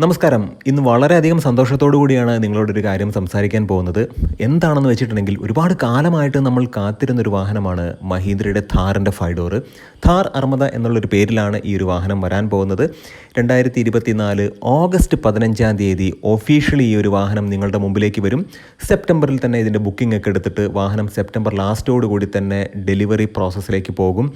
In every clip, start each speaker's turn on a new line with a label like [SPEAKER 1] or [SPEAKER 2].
[SPEAKER 1] നമസ്കാരം. ഇന്ന് വളരെയധികം സന്തോഷത്തോടു കൂടിയാണ് നിങ്ങളോടൊരു കാര്യം സംസാരിക്കാൻ പോകുന്നത്. എന്താണെന്ന് വെച്ചിട്ടുണ്ടെങ്കിൽ ഒരുപാട് കാലമായിട്ട് നമ്മൾ കാത്തിരുന്നൊരു വാഹനമാണ് മഹീന്ദ്രയുടെ ഥാറിന്റെ ഫൈഡോർ. ഥാർ അർമ്മദ എന്നുള്ളൊരു പേരിലാണ് ഈ ഒരു വാഹനം വരാൻ പോകുന്നത്. രണ്ടായിരത്തി ഇരുപത്തിനാല് ഓഗസ്റ്റ് പതിനഞ്ചാം തീയതി ഒഫീഷ്യലി ഈ ഒരു വാഹനം നിങ്ങളുടെ മുമ്പിലേക്ക് വരും. സെപ്റ്റംബറിൽ തന്നെ ഇതിന്റെ ബുക്കിംഗ് ഒക്കെ എടുത്തിട്ട് വാഹനം സെപ്റ്റംബർ ലാസ്റ്റോടു കൂടി തന്നെ ഡെലിവറി പ്രോസസ്സിലേക്ക് പോകും.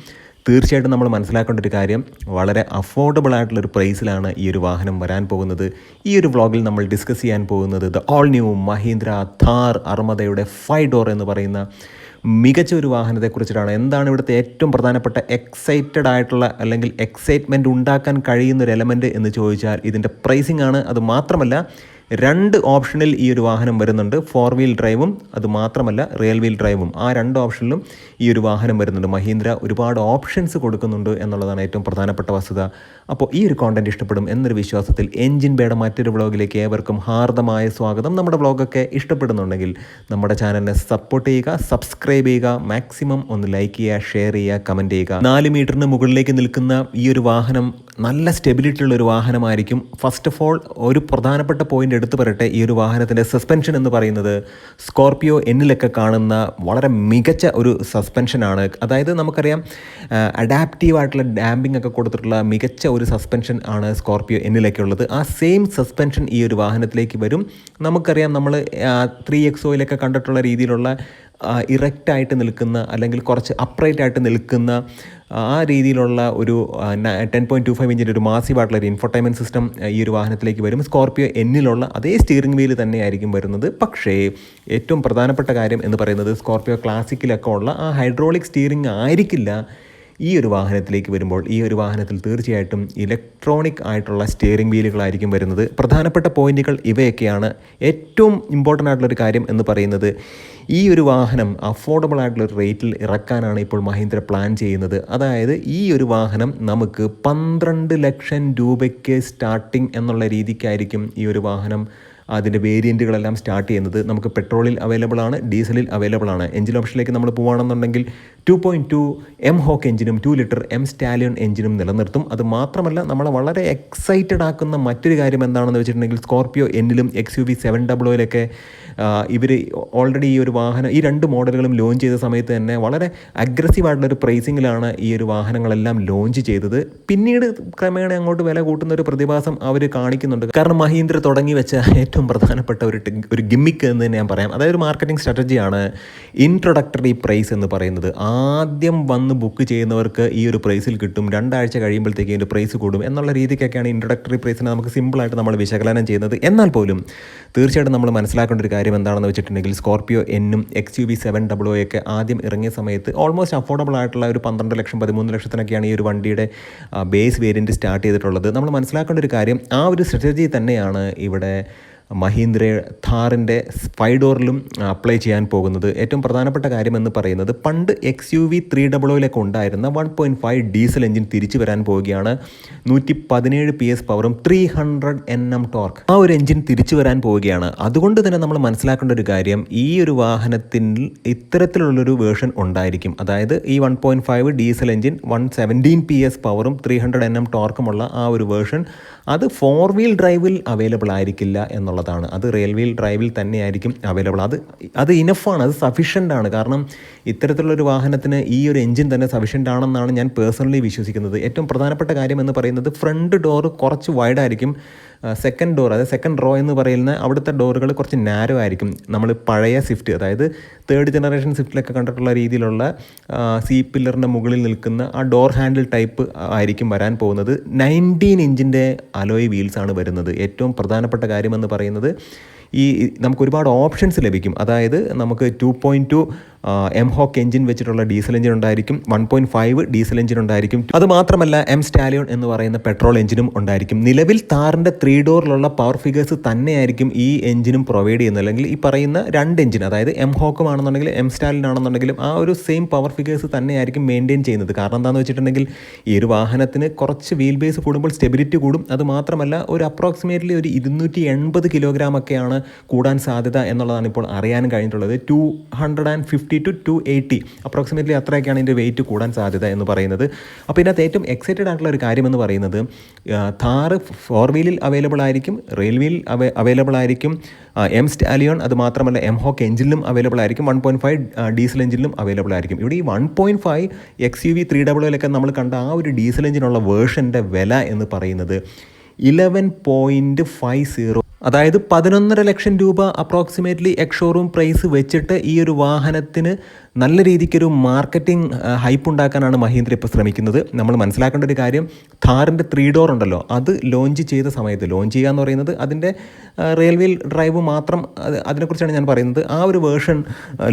[SPEAKER 1] തീർച്ചയായിട്ടും നമ്മൾ മനസ്സിലാക്കേണ്ട ഒരു കാര്യം വളരെ അഫോർഡബിൾ ആയിട്ടുള്ള ഒരു പ്രൈസിലാണ് ഈ ഒരു വാഹനം വരാൻ പോകുന്നത്. ഈ ഒരു വ്ളോഗിൽ നമ്മൾ ഡിസ്കസ് ചെയ്യാൻ പോകുന്നത് the all new Mahindra Thar അർമദയുടെ five door എന്ന് പറയുന്ന മികച്ച ഒരു വാഹനത്തെക്കുറിച്ചിട്ടാണ്. എന്താണ് ഇവിടുത്തെ ഏറ്റവും പ്രധാനപ്പെട്ട എക്സൈറ്റഡ് ആയിട്ടുള്ള അല്ലെങ്കിൽ എക്സൈറ്റ്മെന്റ് ഉണ്ടാക്കാൻ കഴിയുന്ന ഒരു എലമെന്റ് എന്ന് ചോദിച്ചാൽ ഇതിന്റെ പ്രൈസിംഗ് ആണ്. അത് മാത്രമല്ല രണ്ട് ഓപ്ഷനിൽ ഈ ഒരു വാഹനം വരുന്നുണ്ട്. ഫോർ വീൽ ഡ്രൈവും അത് മാത്രമല്ല റിയൽ വീൽ ഡ്രൈവും ആ രണ്ട് ഓപ്ഷനിലും ഈ ഒരു വാഹനം വരുന്നുണ്ട്. മഹീന്ദ്ര ഒരുപാട് ഓപ്ഷൻസ് കൊടുക്കുന്നുണ്ട് എന്നുള്ളതാണ് ഏറ്റവും പ്രധാനപ്പെട്ട വസ്തുത. അപ്പോൾ ഈ ഒരു കോണ്ടന്റ് ഇഷ്ടപ്പെടും എന്നൊരു വിശ്വാസത്തിൽ എൻജിൻ ബേയുടെ മറ്റൊരു വ്ളോഗിലേക്ക് ഏവർക്കും ഹാർദമായ സ്വാഗതം. നമ്മുടെ വ്ളോഗൊക്കെ ഇഷ്ടപ്പെടുന്നുണ്ടെങ്കിൽ നമ്മുടെ ചാനലിനെ സപ്പോർട്ട് ചെയ്യുക സബ്സ്ക്രൈബ് ചെയ്യുക മാക്സിമം ഒന്ന് ലൈക്ക് ചെയ്യുക ഷെയർ ചെയ്യുക കമന്റ് ചെയ്യുക. നാല് മീറ്ററിന് മുകളിലേക്ക് നിൽക്കുന്ന ഈ ഒരു വാഹനം നല്ല സ്റ്റെബിലിറ്റി ഉള്ള ഒരു വാഹനമായിരിക്കും. ഫസ്റ്റ് ഓഫ് ഓൾ ഒരു പ്രധാനപ്പെട്ട പോയിന്റ് എടുത്തു പറയട്ടെ ഈ ഒരു വാഹനത്തിന്റെ സസ്പെൻഷൻ എന്ന് പറയുന്നത് സ്കോർപ്പിയോ എന്നിലൊക്കെ കാണുന്ന വളരെ മികച്ച ഒരു സസ്പെൻഷനാണ് അതായത് നമുക്കറിയാം അഡാപ്റ്റീവ് ആയിട്ടുള്ള ഡാമ്പിംഗ് ഒക്കെ കൊടുത്തിട്ടുള്ള മികച്ച ഒരു സസ്പെൻഷൻ ആണ് സ്കോർപ്പിയോ എന്നിലൊക്കെ ഉള്ളത്. ആ സെയിം സസ്പെൻഷൻ ഈ ഒരു വാഹനത്തിലേക്ക് വരും. നമുക്കറിയാം നമ്മൾ ത്രീ എക്സോയിലൊക്കെ കണ്ടിട്ടുള്ള രീതിയിലുള്ള ഇറക്റ്റായിട്ട് നിൽക്കുന്ന അല്ലെങ്കിൽ കുറച്ച് അപ്രൈറ്റ് ആയിട്ട് നിൽക്കുന്ന ആ രീതിയിലുള്ള ഒരു ടെൻ പോയിന്റ് ടു ഫൈവ് ഇഞ്ചിന്റെ ഒരു മാസീവായിട്ടുള്ള ഒരു ഇൻഫർടൈൻമെന്റ് സിസ്റ്റം ഈ ഒരു വാഹനത്തിലേക്ക് വരും. സ്കോർപ്പിയോ എന്നിലുള്ള അതേ സ്റ്റിയറിംഗ് വീൽ തന്നെയായിരിക്കും വരുന്നത്. പക്ഷേ ഏറ്റവും പ്രധാനപ്പെട്ട കാര്യം എന്ന് പറയുന്നത് സ്കോർപ്പിയോ ക്ലാസിക്കിലൊക്കെ ഉള്ള ആ ഹൈഡ്രോളിക് സ്റ്റിയറിംഗ് ആയിരിക്കില്ല. ഈ ഒരു വാഹനത്തിലേക്ക് വരുമ്പോൾ ഈ ഒരു വാഹനത്തിൽ തീർച്ചയായിട്ടും ഇലക്ട്രോണിക് ആയിട്ടുള്ള സ്റ്റിയറിംഗ് വീലുകളായിരിക്കും വരുന്നത്. പ്രധാനപ്പെട്ട പോയിന്റുകൾ ഇവയൊക്കെയാണ്. ഏറ്റവും ഇമ്പോർട്ടന്റ് ആയിട്ടുള്ളൊരു കാര്യം എന്ന് പറയുന്നത് ഈ ഒരു വാഹനം അഫോർഡബിൾ ആയിട്ടുള്ള റേറ്റിൽ ഇറക്കാനാണ് ഇപ്പോൾ മഹീന്ദ്ര പ്ലാൻ ചെയ്യുന്നത്. അതായത് ഈ ഒരു വാഹനം നമുക്ക് പന്ത്രണ്ട് ലക്ഷം രൂപയ്ക്ക് സ്റ്റാർട്ടിംഗ് എന്നുള്ള രീതിക്കായിരിക്കും ഈ ഒരു വാഹനം അതിന്റെ വേരിയന്റുകളെല്ലാം സ്റ്റാർട്ട് ചെയ്യുന്നത് നമുക്ക് പെട്രോളിൽ അവൈലബിൾ ആണ് ഡീസലിൽ അവൈലബിൾ ആണ്. എഞ്ചിൻ ഓപ്ഷനിലേക്ക് നമ്മൾ പോവുകയാണെന്നുണ്ടെങ്കിൽ two point two M Hawk എഞ്ചിനും two litre M Stallion എഞ്ചിനും നിലനിർത്തും. അത് മാത്രമല്ല നമ്മളെ വളരെ എക്സൈറ്റഡ് ആക്കുന്ന മറ്റൊരു കാര്യം എന്താണെന്ന് വെച്ചിട്ടുണ്ടെങ്കിൽ സ്കോർപ്പിയോ എന്നിലും എക്സ് യു വി സെവൻ ഡബ്ലോയിലൊക്കെ ഇവർ ഓൾറെഡി ഈ ഒരു വാഹനം ഈ രണ്ട് മോഡലുകളും ലോഞ്ച് ചെയ്ത സമയത്ത് തന്നെ വളരെ അഗ്രസീവ് ആയിട്ടുള്ള ഒരു പ്രൈസിങ്ങിലാണ് ഈ ഒരു വാഹനങ്ങളെല്ലാം ലോഞ്ച് ചെയ്തത്. പിന്നീട് ക്രമേണ അങ്ങോട്ട് വില കൂട്ടുന്ന ഒരു പ്രതിഭാസം അവർ കാണിക്കുന്നുണ്ട്. കാരണം മഹീന്ദ്ര തുടങ്ങി വെച്ച ഏറ്റവും പ്രധാനപ്പെട്ട ഒരു ഒരു ഗിമ്മിക്ക് എന്ന് തന്നെ ഞാൻ പറയാം. അതായത് ഒരു മാർക്കറ്റിംഗ് സ്ട്രാറ്റജിയാണ് ഇൻട്രൊഡക്ടറി പ്രൈസ് എന്ന് പറയുന്നത്. ആദ്യം വന്ന് ബുക്ക് ചെയ്യുന്നവർക്ക് ഈ ഒരു പ്രൈസിൽ കിട്ടും. രണ്ടാഴ്ച കഴിയുമ്പോഴത്തേക്ക് ഇതിന്റെ പ്രൈസ് കൂടും എന്നുള്ള രീതിക്കൊക്കെയാണ് ഇൻട്രൊഡക്ടറി പ്രൈസിനെ നമുക്ക് സിമ്പിളായിട്ട് നമ്മൾ വിശകലനം ചെയ്യുന്നത്. എന്നാൽ പോലും തീർച്ചയായിട്ടും നമ്മൾ മനസ്സിലാക്കേണ്ട ഒരു കാര്യം എന്താണെന്ന് വെച്ചിട്ടുണ്ടെങ്കിൽ സ്കോർപ്പിയോ എന്നും X U V seven W ഒക്കെ ആദ്യം ഇറങ്ങിയ സമയത്ത് ഓൾമോസ്റ്റ് അഫോർഡബിൾ ആയിട്ടുള്ള ഒരു പന്ത്രണ്ട് ലക്ഷം പതിമൂന്ന് ലക്ഷത്തിനൊക്കെയാണ് ഈ ഒരു വണ്ടിയുടെ ബേസ് വേരിയന്റ് സ്റ്റാർട്ട് ചെയ്തിട്ടുള്ളത്. നമ്മൾ മനസ്സിലാക്കേണ്ട ഒരു കാര്യം ആ ഒരു സ്ട്രാറ്റജി തന്നെയാണ് ഇവിടെ മഹീന്ദ്ര ഥാറിന്റെ സ്പൈഡോറിലും അപ്ലൈ ചെയ്യാൻ പോകുന്നത്. ഏറ്റവും പ്രധാനപ്പെട്ട കാര്യം എന്ന് പറയുന്നത് പണ്ട് എക്സ് യു വി ത്രീ ഡബിളോയിലൊക്കെ ഉണ്ടായിരുന്ന one point five diesel engine തിരിച്ചു വരാൻ പോവുകയാണ്. നൂറ്റി പതിനേഴ് പി എസ് പവറും three hundred N M torque. ആ ഒരു എഞ്ചിൻ തിരിച്ചു വരാൻ പോവുകയാണ്. അതുകൊണ്ട് തന്നെ നമ്മൾ മനസ്സിലാക്കേണ്ട ഒരു കാര്യം ഈ ഒരു വാഹനത്തിൽ ഇത്തരത്തിലുള്ളൊരു വേർഷൻ ഉണ്ടായിരിക്കും. അതായത് ഈ one point five diesel engine one seventeen P S പവറും ത്രീ ഹൺഡ്രഡ് എൻ എം ടോർക്കുമുള്ള ആ ഒരു വേർഷൻ അത് ഫോർ വീൽ ഡ്രൈവിൽ അവൈലബിൾ ആയിരിക്കില്ല എന്നുള്ളതാണ്. അത് റെയിൽ വീൽ ഡ്രൈവിൽ തന്നെയായിരിക്കും അവൈലബിൾ അത് അത് ഇനഫാണ് അത് സഫീഷ്യന്റ് ആണ്. കാരണം ഇത്തരത്തിലുള്ളൊരു വാഹനത്തിന് ഈ ഒരു എഞ്ചിൻ തന്നെ സഫീഷ്യന്റ് ആണെന്നാണ് ഞാൻ പേഴ്സണലി വിശ്വസിക്കുന്നത്. ഏറ്റവും പ്രധാനപ്പെട്ട കാര്യം എന്ന് പറയുന്നത് ഫ്രണ്ട് ഡോറ് കുറച്ച് വൈഡായിരിക്കും സെക്കൻഡ് ഡോർ അതായത് സെക്കൻഡ് റോ എന്ന് പറയുന്ന അവിടുത്തെ ഡോറുകൾ കുറച്ച് നാരോ ആയിരിക്കും. നമ്മൾ പഴയ സ്വിഫ്റ്റ് അതായത് തേർഡ് ജനറേഷൻ സ്വിഫ്റ്റിലൊക്കെ കണ്ടിട്ടുള്ള രീതിയിലുള്ള സി പില്ലറിന്റെ മുകളിൽ നിൽക്കുന്ന ആ ഡോർ ഹാൻഡിൽ ടൈപ്പ് ആയിരിക്കും വരാൻ പോകുന്നത്. നയന്റീൻ ഇഞ്ചിന്റെ അലോയ് വീൽസാണ് വരുന്നത്. ഏറ്റവും പ്രധാനപ്പെട്ട കാര്യമെന്ന് പറയുന്നത് ഈ നമുക്ക് ഒരുപാട് ഓപ്ഷൻസ് ലഭിക്കും. അതായത് നമുക്ക് two point two M Hawk engine വെച്ചിട്ടുള്ള ഡീസൽ എഞ്ചിൻ ഉണ്ടായിരിക്കും. One point five diesel engine ഉണ്ടായിരിക്കും. അത് മാത്രമല്ല എം സ്റ്റാലിയോൺ എന്ന് പറയുന്ന പെട്രോൾ എഞ്ചിനും ഉണ്ടായിരിക്കും. നിലവിൽ താറിന്റെ ത്രീ ഡോറിലുള്ള പവർ ഫിഗേഴ്സ് തന്നെയായിരിക്കും ഈ എഞ്ചിനും പ്രൊവൈഡ് ചെയ്യുന്നത്. അല്ലെങ്കിൽ ഈ പറയുന്ന രണ്ട് എഞ്ചിൻ അതായത് എം ഹോക്കും ആണെന്നുണ്ടെങ്കിൽ എം സ്റ്റാലിൻ ആണെന്നുണ്ടെങ്കിലും ആ ഒരു സെയിം പവർ ഫിഗേഴ്സ് തന്നെയായിരിക്കും മെയിന്റെയിൻ ചെയ്യുന്നത്. കാരണം എന്താണെന്ന് വെച്ചിട്ടുണ്ടെങ്കിൽ ഈ ഒരു വാഹനത്തിന് കുറച്ച് വീൽ ബേസ് കൂടുമ്പോൾ സ്റ്റെബിലിറ്റി കൂടും. അത് മാത്രമല്ല ഒരു അപ്രോക്സിമേറ്റ്ലി ഒരു ഇരുന്നൂറ്റി എൺപത് കിലോഗ്രാം ഒക്കെയാണ് കൂടാൻ സാധ്യത എന്നുള്ളതാണ് ഇപ്പോൾ അറിയാൻ കഴിഞ്ഞിട്ടുള്ളത്. Two hundred and fifty fifty two two eighty approximately അത്രയൊക്കെയാണ് ഇതിന്റെ വെയിറ്റ് കൂടാൻ സാധ്യത എന്ന് പറയുന്നത്. അപ്പോൾ ഇതിനകത്ത് ഏറ്റവും എക്സൈറ്റഡ് ആയിട്ടുള്ള ഒരു കാര്യം എന്ന് പറയുന്നത് താറ് ഫോർ വീലിൽ അവൈലബിൾ ആയിരിക്കും റെയിൽവേയിൽ അവൈലബിൾ ആയിരിക്കും എം സ്റ്റാലിയോൺ അത് മാത്രമല്ല എം ഹോക്ക് എഞ്ചിനിലും അവൈലബിൾ ആയിരിക്കും വൺ പോയിന്റ് ഫൈവ് ഡീസൽ എഞ്ചിനിലും അവൈലബിൾ ആയിരിക്കും. ഇവിടെ ഈ one point five X U V three ഡബിളിലൊക്കെ നമ്മൾ കണ്ട ആ ഒരു ഡീസൽ എഞ്ചിനുള്ള വേർഷന്റെ വില എന്ന് പറയുന്നത് ഇലവൻ പോയിന്റ് ഫൈവ് സീറോ അതായത് പതിനൊന്നര ലക്ഷം രൂപ അപ്രോക്സിമേറ്റ്ലി എക് ഷോറൂം പ്രൈസ് വെച്ചിട്ട് ഈ ഒരു വാഹനത്തിന് നല്ല രീതിക്കൊരു മാർക്കറ്റിംഗ് ഹൈപ്പ് ഉണ്ടാക്കാനാണ് മഹീന്ദ്ര ഇപ്പോൾ ശ്രമിക്കുന്നത്. നമ്മൾ മനസ്സിലാക്കേണ്ട ഒരു കാര്യം ഥാറിന്റെ ത്രീ ഡോർ ഉണ്ടല്ലോ അത് ലോഞ്ച് ചെയ്ത സമയത്ത് ലോഞ്ച് ചെയ്യുക എന്ന് പറയുന്നത് അതിന്റെ റെയിൽവേ ഡ്രൈവ് മാത്രം അത് അതിനെക്കുറിച്ചാണ് ഞാൻ പറയുന്നത്. ആ ഒരു വേർഷൻ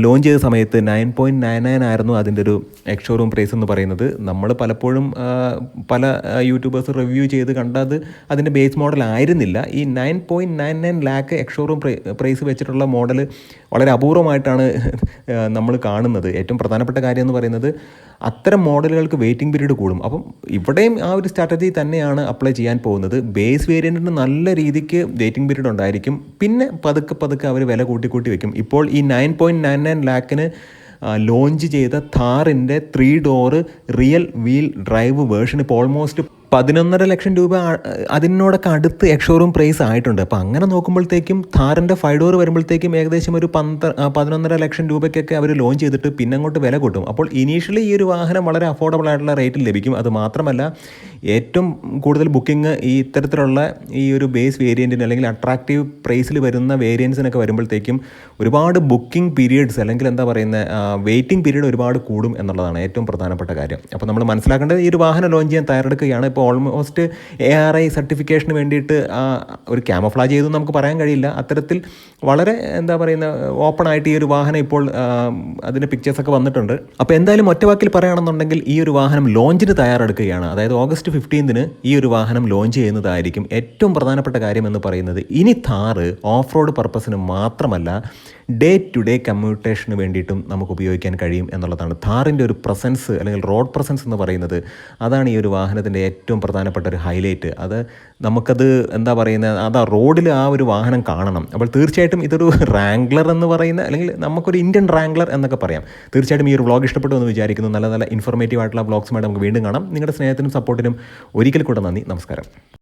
[SPEAKER 1] ലോഞ്ച് ചെയ്ത സമയത്ത് നയൻ പോയിന്റ് നയൻ നയൻ ആയിരുന്നു അതിന്റെ ഒരു എക്സ് ഷോറൂം പ്രൈസ് എന്ന് പറയുന്നത്. നമ്മൾ പലപ്പോഴും പല യൂട്യൂബേഴ്സ് റിവ്യൂ ചെയ്ത് കണ്ടത് അതിന്റെ ബേസ് മോഡൽ ആയിരുന്നില്ല. ഈ nine point nine nine lakh ex showroom price വെച്ചിട്ടുള്ള മോഡൽ വളരെ അപൂർവമായിട്ടാണ് നമ്മൾ കാണുന്നത്. ഏറ്റവും പ്രധാനപ്പെട്ട കാര്യം എന്ന് പറയുന്നത് അത്തരം മോഡലുകൾക്ക് വെയിറ്റിംഗ് പീരീഡ് കൂടും. അപ്പം ഇവിടെയും ആ ഒരു സ്ട്രാറ്റജി തന്നെയാണ് അപ്ലൈ ചെയ്യാൻ പോകുന്നത്. ബേസ് വേരിയന്റിന് നല്ല രീതിക്ക് വെയിറ്റിംഗ് പീരീഡ് ഉണ്ടായിരിക്കും. പിന്നെ പതുക്കെ പതുക്കെ അവർ വില കൂട്ടി കൂട്ടി വെക്കും. ഇപ്പോൾ ഈ നയൻ പോയിന്റ് നയൻ നയൻ ലാക്കിന് ലോഞ്ച് ചെയ്ത താറിന്റെ three door rear wheel drive version ഇപ്പോൾ ഓൾമോസ്റ്റ് പതിനൊന്നര ലക്ഷം രൂപ അതിനോടൊക്കെ അടുത്ത് എക്സോറൂം പ്രൈസ് ആയിട്ടുണ്ട്. അപ്പോൾ അങ്ങനെ നോക്കുമ്പോഴത്തേക്കും താറിന്റെ ഫൈവ് ഡോർ വരുമ്പോഴത്തേക്കും ഏകദേശം ഒരു പന്ത്ര പതിനൊന്നര ലക്ഷം രൂപയ്ക്കൊക്കെ അവർ ലോഞ്ച് ചെയ്തിട്ട് പിന്നെ അങ്ങോട്ട് വില കൂട്ടും. അപ്പോൾ ഇനീഷ്യലി ഈ ഒരു വാഹനം വളരെ അഫോർഡബിൾ ആയിട്ടുള്ള റേറ്റിൽ ലഭിക്കും. അത് മാത്രമല്ല ഏറ്റവും കൂടുതൽ ബുക്കിംഗ് ഈ ഇത്തരത്തിലുള്ള ഈ ഒരു ബേസ് വേരിയന്റിന് അല്ലെങ്കിൽ അട്രാക്റ്റീവ് പ്രൈസിൽ വരുന്ന വേരിയൻസിനൊക്കെ വരുമ്പോഴത്തേക്കും ഒരുപാട് ബുക്കിംഗ് പീരീഡ്സ് അല്ലെങ്കിൽ എന്താ പറയുന്ന വെയിറ്റിംഗ് പീരീഡ് ഒരുപാട് കൂടും എന്നുള്ളതാണ് ഏറ്റവും പ്രധാനപ്പെട്ട കാര്യം. അപ്പോൾ നമ്മൾ മനസ്സിലാക്കേണ്ടത് ഈ ഒരു വാഹനം ലോഞ്ച് ചെയ്യാൻ തയ്യാറെടുക്കുകയാണ്. ഇപ്പോൾ ഓൾമോസ്റ്റ് എ ആർ ഐ സർട്ടിഫിക്കേഷന് വേണ്ടിയിട്ട് ഒരു ക്യാമഫ്ലാജ് ചെയ്തു നമുക്ക് പറയാൻ കഴിയില്ല. അത്തരത്തിൽ വളരെ എന്താ പറയുന്ന ഓപ്പൺ ആയിട്ട് ഈ ഒരു വാഹനം ഇപ്പോൾ അതിന്റെ പിക്ചേഴ്സൊക്കെ വന്നിട്ടുണ്ട്. അപ്പോൾ എന്തായാലും ഒറ്റവാക്കിൽ പറയുകയാണെന്നുണ്ടെങ്കിൽ ഈ ഒരു വാഹനം ലോഞ്ചിന് തയ്യാറെടുക്കുകയാണ്. അതായത് ഓഗസ്റ്റ് ഫിഫ്റ്റീൻതിന് ഈ ഒരു വാഹനം ലോഞ്ച് ചെയ്യുന്നതായിരിക്കും ഏറ്റവും പ്രധാനപ്പെട്ട കാര്യം എന്ന് പറയുന്നത്. ഇനി താറ് ഓഫ് റോഡ് പർപ്പസിന് മാത്രമല്ല ഡേ ടു ഡേ കമ്മ്യൂട്ടേഷന് വേണ്ടിയിട്ടും നമുക്ക് ഉപയോഗിക്കാൻ കഴിയും എന്നുള്ളതാണ്. ഥാറിന്റെ ഒരു പ്രസൻസ് അല്ലെങ്കിൽ റോഡ് പ്രസൻസ് എന്ന് പറയുന്നത് അതാണ് ഈ ഒരു വാഹനത്തിന്റെ ഏറ്റവും പ്രധാനപ്പെട്ട ഒരു ഹൈലൈറ്റ് അത് നമുക്കത് എന്താ പറയുന്നത്? അത് ആ റോഡിൽ ആ ഒരു വാഹനം കാണണം. അപ്പോൾ തീർച്ചയായിട്ടും ഇതൊരു റാംഗ്ലർ എന്ന് പറയുന്ന അല്ലെങ്കിൽ നമുക്കൊരു ഇന്ത്യൻ റാംഗ്ലർ എന്നൊക്കെ പറയാം. തീർച്ചയായിട്ടും ഈ ഒരു വ്ളോഗ് ഇഷ്ടപ്പെട്ടു എന്ന് വിചാരിക്കുന്നു. നല്ല നല്ല ഇൻഫോർമേറ്റീവ് ആയിട്ടുള്ള വ്ളോഗ്സുമായിട്ട് നമുക്ക് വീണ്ടും കാണാം. നിങ്ങളുടെ സ്നേഹത്തിനും സപ്പോർട്ടിനും ഒരിക്കൽ കൂടെ നന്ദി. നമസ്കാരം.